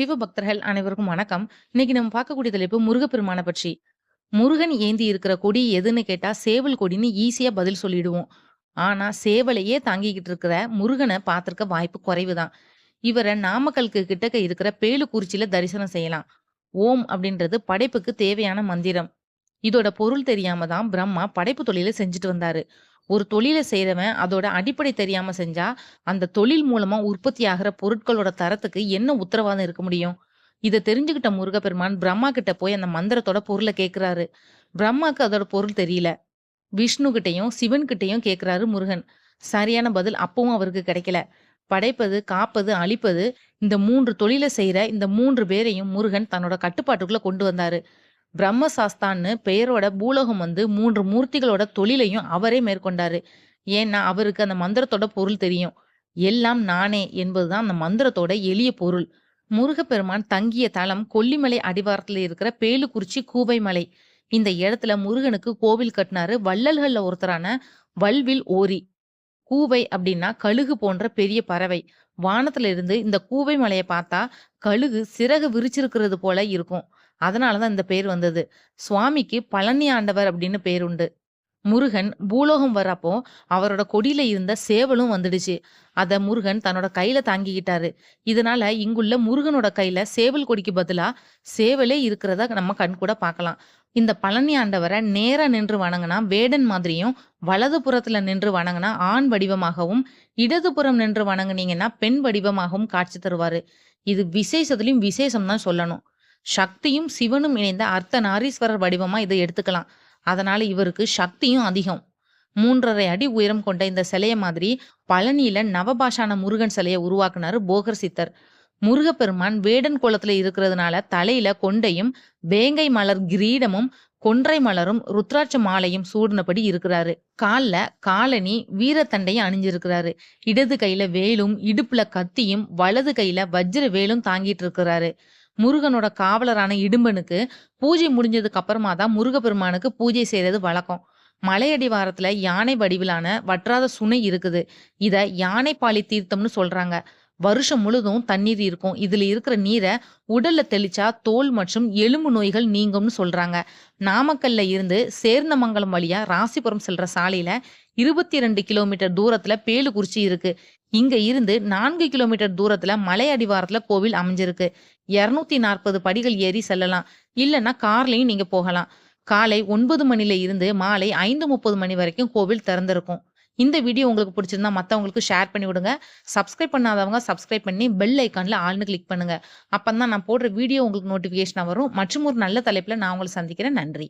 சிவ பக்தர்கள் அனைவருக்கும் வணக்கம். இன்னைக்கு நம்ம பார்க்கக்கூடிய தலைப்பு முருகப்பெருமான பற்றி. முருகன் ஏந்தி இருக்கிற கொடி எதுன்னு கேட்டா, சேவல் கொடின்னு ஈஸியா பதில் சொல்லிடுவோம். ஆனா, சேவலையே தாங்கிக்கிட்டு இருக்கிற முருகனை பார்த்திருக்க வாய்ப்பு குறைவு தான். இவர நாமக்கல்க்கு கிட்டக்க இருக்கிற பேலுக்குறிச்சியில தரிசனம் செய்யலாம். ஓம் அப்படின்றது படைப்புக்கு தேவையான மந்திரம். இதோட பொருள் தெரியாம தான் பிரம்மா படைப்பு தொழில செஞ்சுட்டு வந்தாரு. ஒரு தொழிலை செய்றவன் அதோட அடிப்படை தெரியாம செஞ்சா, அந்த தொழில் மூலமா உற்பத்தி ஆகிற பொருட்களோட தரத்துக்கு என்ன உத்தரவாதம் இருக்க முடியும்? இதை தெரிஞ்சுக்கிட்ட முருகப்பெருமான் பிரம்மா கிட்ட போய் அந்த மந்திரத்தோட பொருள கேட்கிறாரு. பிரம்மாக்கு அதோட பொருள் தெரியல. விஷ்ணு கிட்டையும் சிவன் கிட்டையும் கேட்கிறாரு முருகன். சரியான பதில் அப்பவும் அவருக்கு கிடைக்கல. படைப்பது, காப்பது, அழிப்பது இந்த மூன்று தொழில செய்யற இந்த மூன்று பேரையும் முருகன் தன்னோட கட்டுப்பாட்டுக்குள்ள கொண்டு வந்தாரு. பிரம்ம சாஸ்தான்னு பெயரோட பூலோகம் வந்து மூன்று மூர்த்திகளோட தொழிலையும் அவரே மேற்கொண்டாரு. ஏன்னா, அவருக்கு அந்த மந்திரத்தோட பொருள் தெரியும். எல்லாம் நானே என்பதுதான் அந்த மந்திரத்தோட எளிய பொருள். முருகப்பெருமான் தங்கிய தலம் கொல்லிமலை அடிவாரத்தில் இருக்கிற பேலுக்குறிச்சி கூவை மலை. இந்த இடத்துல முருகனுக்கு கோவில் கட்டினாரு வள்ளல்கள்ல ஒருத்தரான வல்வில் ஓரி. கூவை அப்படின்னா கழுகு போன்ற பெரிய பறவை. வானத்துல இருந்து இந்த கூவை மலையை பார்த்தா, கழுகு சிறகு விரிச்சிருக்கிறது போல இருக்கும். அதனால தான் இந்த பேர் வந்தது. சுவாமிக்கு பழனி ஆண்டவர் அப்படின்னு பேர் உண்டு. முருகன் பூலோகம் வர்றப்போ, அவரோட கொடியில இருந்த சேவலும் வந்துடுச்சு. அத முருகன் தன்னோட கையில தாங்கிக்கிட்டாரு. இதனால இங்குள்ள முருகனோட கையில சேவல் கொடிக்கு பதிலா, சேவலே இருக்கிறத நம்ம கண் கூட பார்க்கலாம். இந்த பழனி ஆண்டவரை நேரா நின்று வணங்கினா வேடன் மாதிரியும், வலது புறத்துல நின்று வணங்குனா ஆண் வடிவமாகவும், இடதுபுறம் நின்று வணங்குனீங்கன்னா பெண் வடிவமாகவும் காட்சி தருவாரு. இது விசேஷத்துலயும் விசேஷம் தான் சொல்லணும். சக்தியும், சிவனும் இணைந்த அர்த்தநாரீஸ்வரர் வடிவமா இதை எடுத்துக்கலாம். அதனால இவருக்கு சக்தியும் அதிகம். 3 1/2 அடி உயரம் கொண்ட இந்த சிலைய மாதிரி பழனியில நவபாஷான முருகன் சிலையை உருவாக்குனாரு போகர் சித்தர். முருகப்பெருமான் வேடன் கோலத்துல இருக்கிறதுனால தலையில கொண்டையும், வேங்கை மலர் கிரீடமும், கொன்றை மலரும், ருத்ராட்ச மாலையும் சூடினபடி இருக்கிறாரு. கால்ல காலனி வீரத்தண்டையும் அணிஞ்சிருக்கிறாரு. இடது கையில வேலும், இடுப்புல கத்தியும், வலது கையில வஜ்ர வேலும் தாங்கிட்டு இருக்கிறாரு. முருகனோட காவலரான இடும்பனுக்கு பூஜை முடிஞ்சதுக்கு அப்புறமா தான் முருகப்பெருமானுக்கு பூஜை செய்றது வழக்கம். மலையடிவாரத்துல யானை வடிவிலான வற்றாத சுனை இருக்குது. இத பாலி தீர்த்தம்னு சொல்றாங்க. வருஷம் முழுதும் தண்ணீர் இருக்கும். இதுல இருக்கிற நீரை உடல்ல தெளிச்சா தோல் மற்றும் எலும்பு நோய்கள் நீங்கும்னு சொல்றாங்க. நாமக்கல்ல இருந்து சேர்ந்தமங்கலம் வழியா ராசிபுரம் செல்ற சாலையில 22 கிலோமீட்டர் தூரத்துல பேலுக்குறிச்சி இருக்கு. இங்க இருந்து நான்கு கிலோமீட்டர் தூரத்துல மலை அடிவாரத்துல கோவில் அமைஞ்சிருக்கு. 240 படிகள் ஏறி செல்லலாம். இல்லைன்னா கார்லயும் நீங்க போகலாம். காலை ஒன்பது மணில இருந்து மாலை 5:30 மணி வரைக்கும் கோவில் திறந்திருக்கும். இந்த வீடியோ உங்களுக்கு பிடிச்சிருந்தா மற்றவங்களுக்கு ஷேர் பண்ணி விடுங்க. சப்ஸ்கிரைப் பண்ணாதவங்க சப்ஸ்கிரைப் பண்ணி பெல் ஐக்கானில் ஆள்னு கிளிக் பண்ணுங்க. அப்பதான் நான் போடுற வீடியோ உங்களுக்கு நோட்டிஃபிகேஷனாக வரும். மற்றும் ஒரு நல்ல தலைப்பில் நான் உங்களை சந்திக்கிறேன். நன்றி.